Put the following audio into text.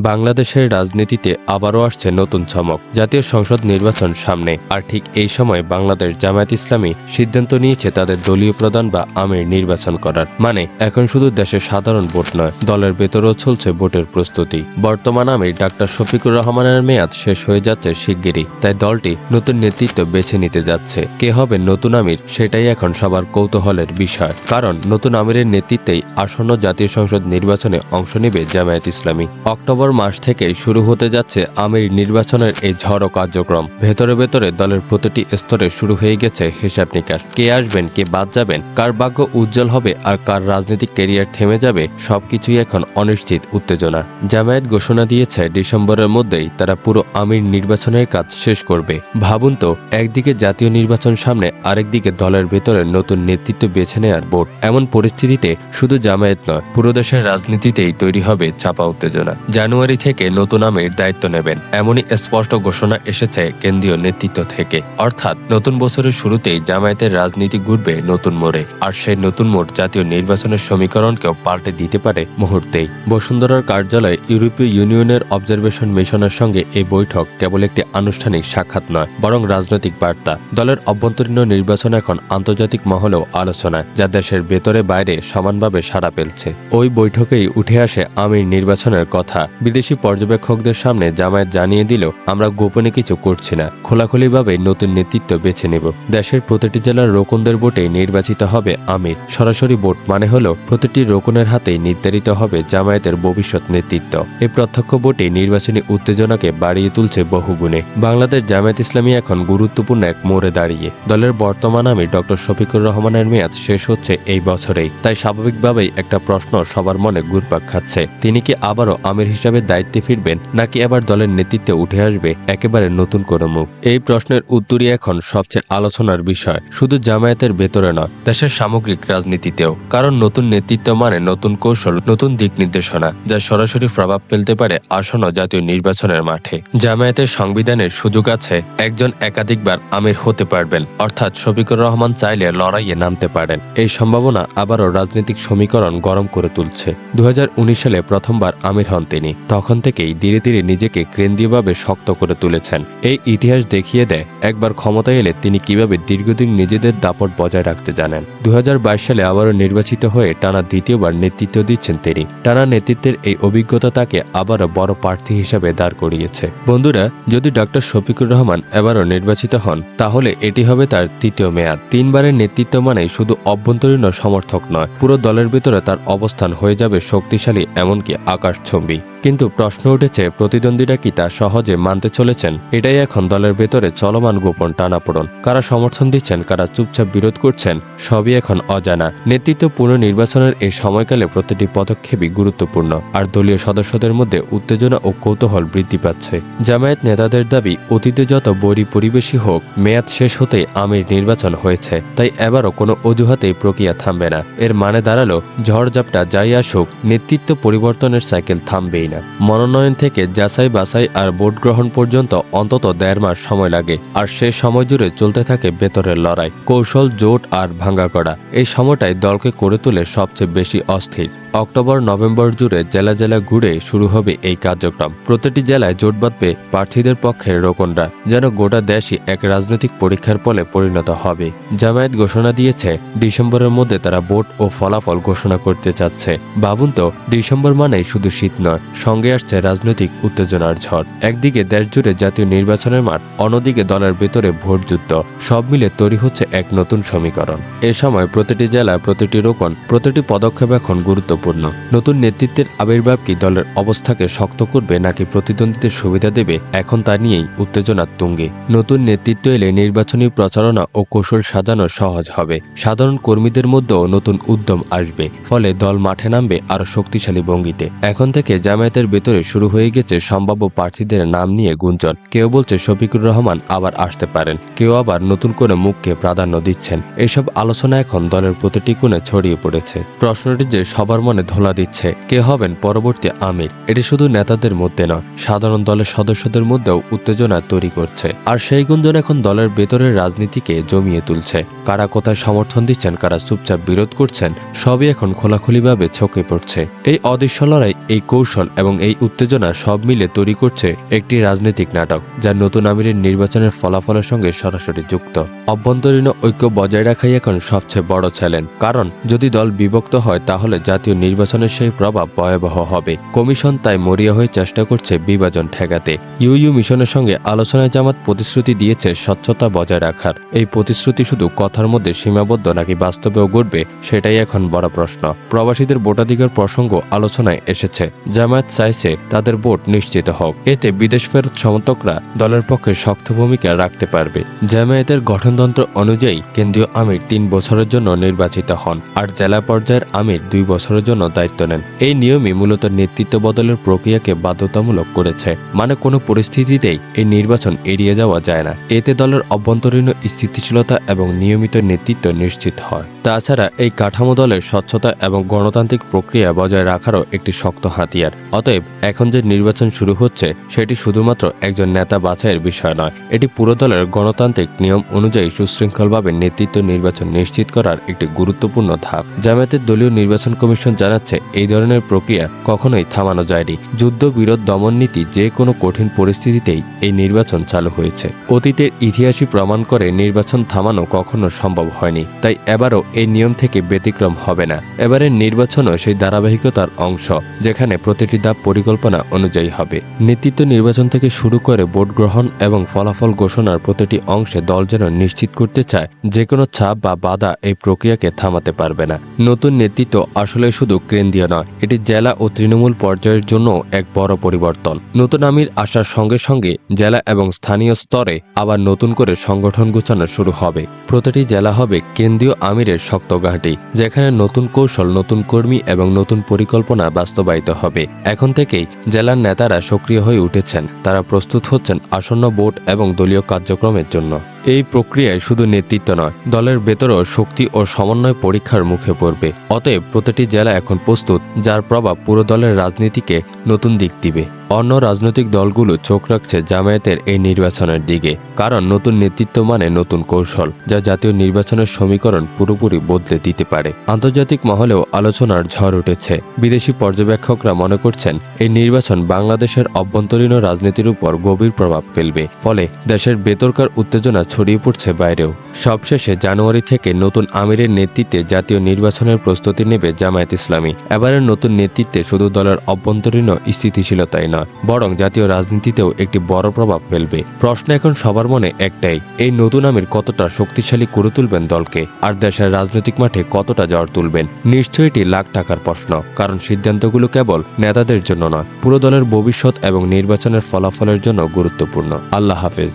বাংলাদেশের রাজনীতিতে আবারও আসছে নতুন চমক, জাতীয় সংসদ নির্বাচন সামনে। আর ঠিক এই সময় বাংলাদেশ জামায়াত ইসলামী সিদ্ধান্ত নিয়েছে তাদের দলীয় প্রধান বা আমির নির্বাচন করার। মানে এখন শুধু দেশের সাধারণ ভোট নয়, দলের ভেতরেও চলছে ভোটের প্রস্তুতি। বর্তমান আমির ডাক্তার শফিকুর রহমানের মেয়াদ শেষ হয়ে যাচ্ছে শিগগিরই, তাই দলটি নতুন নেতৃত্ব বেছে নিতে যাচ্ছে। কে হবে নতুন আমির সেটাই এখন সবার কৌতূহলের বিষয়। কারণ, নতুন আমিরের নেতৃত্বেই আসন্ন জাতীয় সংসদ নির্বাচনে অংশ নেবে জামায়াত ইসলামী। অক্টোবর মাস থেকে শুরু হতে যাচ্ছে আমির নির্বাচনের এই ঝড়ো কার্যক্রম। ভেতরে ভেতরে দলের প্রতিটি স্তরে শুরু হয়ে গেছে হিসাব নিকাশ। কে আসবেন, কে বাদ যাবেন, কার ভাগ্য উজ্জ্বল হবে আর কার রাজনৈতিক কেরিয়ার থেমে যাবে, সবকিছুই এখন অনিশ্চিত উত্তেজনা। জামায়াত ঘোষণা দিয়েছে, ডিসেম্বরের মধ্যেই তারা পুরো আমির নির্বাচনের কাজ শেষ করবে। ভাবুন তো, একদিকে জাতীয় নির্বাচন সামনে, আরেকদিকে দলের ভেতরে নতুন নেতৃত্ব বেছে নেয়ার বোর্ড। এমন পরিস্থিতিতে শুধু জামায়াত নয়, পুরো দেশের রাজনীতিতেই তৈরি হবে চাপা উত্তেজনা। জানুয়ারি থেকে নতুন আমির দায়িত্ব নেবেন। এমনই স্পষ্ট ঘোষণা এসেছে কেন্দ্রীয় নেতৃত্ব থেকে। অর্থাৎ, নতুন বছরের শুরুতেই জামায়াতের রাজনীতি ঘুরবে নতুন মোড়ে। আর সেই নতুন মোড় জাতীয় নির্বাচনের সমীকরণকেও পাল্টে দিতে পারে মুহূর্তেই। বসুন্ধরার কার্যালয়ে ইউরোপীয় ইউনিয়নের অবজারভেশন মিশনের সঙ্গে এই বৈঠক কেবল একটি আনুষ্ঠানিক সাক্ষাৎ নয়, বরং রাজনৈতিক বার্তা। দলের অভ্যন্তরীণ নির্বাচন এখন আন্তর্জাতিক মহলেও আলোচনায়, যা দেশের ভেতরে বাইরে সমানভাবে সাড়া ফেলছে। ওই বৈঠকেই উঠে আসে আমির নির্বাচনের কথা। বিদেশি পর্যবেক্ষকদের সামনে জামায়াত জানিয়ে দিল, আমরা গোপনে কিছু করছি না। খোলাখুলিভাবে নতুন নেতৃত্ব বেছে নেব। দেশের প্রতিটি জেলার রোকনদের ভোটে নির্বাচিত হবে আমির। সরাসরি ভোট মানে হলো প্রতিটি রোকনের হাতেই নির্ধারিত হবে জামায়াতের ভবিষ্যৎ নেতৃত্ব। এই প্রত্যক্ষ ভোটে নির্বাচনী উত্তেজনাকে বাড়িয়ে তুলছে বহুগুণে বাংলাদেশ জামায়াত ইসলামী এখন গুরুত্বপূর্ণ এক মোড়ে দাঁড়িয়ে। দলের বর্তমান আমির ডক্টর শফিকুর রহমানের মেয়াদ শেষ হচ্ছে এই বছরেই। তাই স্বাভাবিকভাবেই একটা প্রশ্ন সবার মনে ঘুরপাক খাচ্ছে। তিনি কি আবারও আমির হিসাবে দায়িত্বে ফিরবেন নাকি আবার দলের নেতৃত্বে উঠে আসবে একেবারে নতুন কোনো মুখ? এই প্রশ্নের উত্তরই এখন সবচেয়ে আলোচনার বিষয়। শুধু জামায়াতের ভেতরে নয়, দেশের সামগ্রিক রাজনীতিতেও। কারণ নতুন নেতৃত্ব মানে নতুন কৌশল, নতুন দিক নির্দেশনা, যা সরাসরি প্রভাব ফেলতে পারে আসন্ন জাতীয় নির্বাচনের মাঠে। জামায়াতের সংবিধানের সুযোগ আছে, একজন একাধিকবার আমির হতে পারবেন, অর্থাৎ শফিকুর রহমান চাইলে লড়াইয়ে নামতে পারেন। এই সম্ভাবনা আবারও রাজনৈতিক সমীকরণ গরম করে তুলছে। দু হাজার উনিশ সালে প্রথমবার আমির হন তিনি। তখন থেকেই ধীরে ধীরে নিজেকে কেন্দ্রীয়ভাবে শক্ত করে তুলেছেন। এই ইতিহাস দেখিয়ে দেয় একবার ক্ষমতায় এলে তিনি কীভাবে দীর্ঘদিন নিজেদের দাপট বজায় রাখতে জানেন। দু হাজার বাইশ সালে আবারও নির্বাচিত হয়ে টানা দ্বিতীয়বার নেতৃত্ব দিচ্ছেন তিনি। টানা নেতৃত্বের এই অভিজ্ঞতা তাকে আবারও বড় প্রার্থী হিসাবে দাঁড় করিয়েছে। বন্ধুরা, যদি ডক্টর শফিকুর রহমান এবারও নির্বাচিত হন, তাহলে এটি হবে তার তৃতীয় মেয়াদ। তিনবারের নেতৃত্ব মানে শুধু অভ্যন্তরীণ সমর্থক নয়, পুরো দলের ভিতরে তার অবস্থান হয়ে যাবে শক্তিশালী, এমনকি আকাশ আকাশছম্বী। কিন্তু প্রশ্ন উঠেছে, প্রতিদ্বন্দ্বীরা কি তা সহজে মানতে চলেছেন? এটাই এখন দলের ভেতরে চলমান গোপন টানাপোড়ন। কারা সমর্থন দিচ্ছেন, কারা চুপচাপ বিরোধ করছেন, সবই এখন অজানা। নেতৃত্ব পুনর্নির্বাচনের এই সময়কালে প্রতিটি পদক্ষেপই গুরুত্বপূর্ণ, আর দলীয় সদস্যদের মধ্যে উত্তেজনা ও কৌতূহল বৃদ্ধি পাচ্ছে। জামায়াত নেতাদের দাবি, অতীতে যত বড়ি পরিবেশই হোক, মেয়াদ শেষ হতেই আমির নির্বাচন হয়েছে। তাই এবারও কোনো অজুহাতেই প্রক্রিয়া থামবে না। এর মানে দাঁড়াল, ঝড়ঝাপটা যাই আসুক, নেতৃত্ব পরিবর্তনের সাইকেল থামবেই না। মনোনয়ন থেকে যাচাই বাছাই আর ভোট গ্রহণ পর্যন্ত অন্তত দেড় মাস সময় লাগে, আর সে সময় জুড়ে চলতে থাকে ভেতরের লড়াই, কৌশল, জোট আর ভাঙ্গা করা এই সময়টাই দলকে করে তোলে সবচেয়ে বেশি অস্থির। অক্টোবর, নভেম্বর জুড়ে জেলা জেলা ঘুরে শুরু হবে এই কার্যক্রম। প্রতিটি জেলায় জোট বাঁধবে প্রার্থীদের পক্ষের রোকনরা, যেন গোটা দেশই এক রাজনৈতিক পরীক্ষার ফলে পরিণত হবে। জামায়াত ঘোষণা দিয়েছে, ডিসেম্বরের মধ্যে তারা ভোট ও ফলাফল ঘোষণা করতে চাচ্ছে। ভাবুন তো, ডিসেম্বর মানেই শুধু শীত নয়, সঙ্গে আসছে রাজনৈতিক উত্তেজনার ঝড়। একদিকে দেশ জুড়ে জাতীয় নির্বাচনের মাঠ, অন্যদিকে দলের ভেতরে ভোট যুদ্ধ। সব মিলে তৈরি হচ্ছে এক নতুন সমীকরণ। এ সময় প্রতিটি জেলায় প্রতিটি রোকন, প্রতিটি পদক্ষেপ এখন গুরুত্বপূর্ণ। নতুন নেতৃত্বের আবির্ভাব কি দলের অবস্থাকে শক্ত করবে নাকি প্রতিদ্বন্দ্বীদের সুবিধা দেবে? এখন তা নিয়েই উত্তেজনার তুঙ্গে। নতুন নেতৃত্ব এলে নির্বাচনী প্রচারণা ও কৌশল সাজানো সহজ হবে। সাধারণ কর্মীদের মধ্যেও নতুন উদ্যম আসবে। ফলে দল মাঠে নামবে আরও শক্তিশালী ভঙ্গিতে। এখন থেকে জামায়াতের ভেতরে শুরু হয়ে গেছে সম্ভাব্য প্রার্থীদের নাম নিয়ে গুঞ্জন। কেউ বলছে শফিকুর রহমান আবার আসতে পারেন। কেউ আবার নতুন করে মুখকে প্রাধান্য দিচ্ছেন। এসব আলোচনা এখন দলের প্রতিটি কোণে ছড়িয়ে পড়েছে। প্রশ্নটি যে সবার মনে ধোলা দিচ্ছে। কে হবেন পরবর্তী আমির? এটি শুধু নেতাদের মধ্যে নয়, সাধারণ দলের সদস্যদের মধ্যেও উত্তেজনা তৈরি করছে। আর সেই গুঞ্জন এখন দলের ভেতরের রাজনীতিকে জমিয়ে তুলছে। কারা কোথায় সমর্থন দিচ্ছেন, কারা চুপচাপ বিরোধ করছেন, সবই এখন খোলাখুলিভাবে ছকে পড়ছে। এই অদৃশ্য লড়াই, এই কৌশল এবং এই উত্তেজনা সব মিলে তৈরি করছে একটি রাজনৈতিক নাটক, যা নতুন আমিরের নির্বাচনের ফলাফলের সঙ্গে সরাসরি যুক্ত। অভ্যন্তরীণ ঐক্য বজায় রাখাই এখন সবচেয়ে বড় চ্যালেঞ্জ কারণ, যদি দল বিভক্ত হয়, তাহলে জাতীয় নির্বাচনের সেই প্রভাব ভয়াবহ হবে। কমিশন তাই মরিয়া হয়ে চেষ্টা করছে বিভাজন ঠেকাতে। ইউইউ মিশনের সঙ্গে আলোচনায় জামাত প্রতিশ্রুতি দিয়েছে স্বচ্ছতা বজায় রাখার। এই প্রতিশ্রুতি শুধু কথার মধ্যে সীমাবদ্ধ নাকি বাস্তবেও ঘটবে, সেটাই এখন বড় প্রশ্ন। প্রবাসীদের ভোটাধিকার প্রসঙ্গ আলোচনায় এসেছে। জামায়াত চাইছে তাদের ভোট নিশ্চিত হোক। এতে বিদেশ ফেরত সমর্থকরা দলের পক্ষে শক্ত ভূমিকা রাখতে পারবে। জামায়াতের গঠনতন্ত্র অনুযায়ী কেন্দ্রীয় আমির তিন বছরের জন্য নির্বাচিত হন, আর জেলা পর্যায়ের আমির দুই বছরের জন্য দায়িত্ব নেন। এই নিয়মই মূলত নেতৃত্ব বদলের প্রক্রিয়াকে বাধ্যতামূলক করেছে। মানে কোনো পরিস্থিতিতেই এই নির্বাচন এড়িয়ে যাওয়া যায় না। এতে দলের অভ্যন্তরীণ স্থিতিশীলতা এবং নিয়মিত নেতৃত্ব নিশ্চিত হয়। তাছাড়া এই কাঠামো দলের স্বচ্ছতা এবং গণতান্ত্রিক প্রক্রিয়া বজায় রাখারও একটি শক্ত হাতিয়ার। অতএব এখন যে নির্বাচন শুরু হচ্ছে, সেটি শুধুমাত্র একজন নেতা বাছাইয়ের বিষয় নয়। এটি পুরো দলের গণতান্ত্রিক নিয়ম অনুযায়ী সুশৃঙ্খলভাবে নেতৃত্ব নির্বাচন নিশ্চিত করার একটি গুরুত্বপূর্ণ ধাপ। জামায়াতের দলীয় নির্বাচন কমিশন জানাচ্ছে, এই ধরনের প্রক্রিয়া কখনোই থামানো যায়নি। যুদ্ধ, বিরোধ, দমন নীতি যে কোনো কঠিন পরিস্থিতিতেই এই নির্বাচন চালু হয়েছে। অতীতের ইতিহাসই প্রমাণ করে নির্বাচন থামানো কখনো সম্ভব হয়নি। তাই এবারও এই নিয়ম থেকে ব্যতিক্রম হবে না। এবারের নির্বাচনও সেই ধারাবাহিকতার অংশ, যেখানে প্রতিটি ধাপ পরিকল্পনা অনুযায়ী হবে। নেতৃত্ব নির্বাচন থেকে শুরু করে ভোট গ্রহণ এবং ফলাফল ঘোষণার প্রতিটি অংশে দল যেন নিশ্চিত করতে চায়, যে কোনো চাপ বা বাধা এই প্রক্রিয়াকে থামাতে পারবে না। নতুন নেতৃত্ব আসলে শুধু কেন্দ্রীয় নয়, এটি জেলা ও তৃণমূল পর্যায়ের জন্য এক বড় পরিবর্তন। নতুন আমির আসার সঙ্গে সঙ্গে জেলা এবং স্থানীয় স্তরে আবার নতুন করে সংগঠন গোছানো শুরু হবে। প্রতিটি জেলা হবে কেন্দ্রীয় আমিরের শক্ত ঘাঁটি, যেখানে নতুন কৌশল, নতুন কর্মী এবং নতুন পরিকল্পনা বাস্তবায়িত হবে। এখন থেকেই জেলার নেতারা সক্রিয় হয়ে উঠেছেন। তারা প্রস্তুত হচ্ছেন আসন্ন ভোট এবং দলীয় কার্যক্রমের জন্য। এই প্রক্রিয়ায় শুধু নেতৃত্ব নয়, দলের ভেতরও শক্তি ও সমন্বয় পরীক্ষার মুখে পড়বে। অতএব প্রতিটি জেলা এখন প্রস্তুত, যার প্রভাব পুরো দলের রাজনীতিকে নতুন দিক দিবে। অন্য রাজনৈতিক দলগুলো চোখ রাখছে জামায়াতের এই নির্বাচনের দিকে, কারণ নতুন নেতৃত্ব মানে নতুন কৌশল, যা জাতীয় নির্বাচনের সমীকরণ পুরোপুরি বদলে দিতে পারে। আন্তর্জাতিক মহলেও আলোচনার ঝড় উঠেছে। বিদেশি পর্যবেক্ষকরা মনে করছেন, এই নির্বাচন বাংলাদেশের অভ্যন্তরীণ রাজনীতির উপর গভীর প্রভাব ফেলবে, ফলে দেশের বেতরকার উত্তেজনা ছড়িয়ে পড়ছে বাইরেও। সবশেষে জানুয়ারি থেকে নতুন আমিরের নেতৃত্বে জাতীয় নির্বাচনের প্রস্তুতি নেবে জামায়াত ইসলামী। এবারের নতুন নেতৃত্বে শুধু দলের অভ্যন্তরীণ স্থিতিশীলতাই নয় বরং জাতীয় রাজনীতিতেও একটি বড় প্রভাব ফেলবে। প্রশ্ন এখন সবার মনে একটাই, এই নতুন আমির কতটা শক্তিশালী করে তুলবেন দলকে? আর দেশের রাজনৈতিক মাঠে কতটা জ্বর তুলবেন? নিশ্চয়ই এটি লাখ টাকার প্রশ্ন, কারণ সিদ্ধান্তগুলো কেবল নেতাদের জন্য নয়, পুরো দলের ভবিষ্যৎ এবং নির্বাচনের ফলাফলের জন্য গুরুত্বপূর্ণ। আল্লাহ হাফেজ।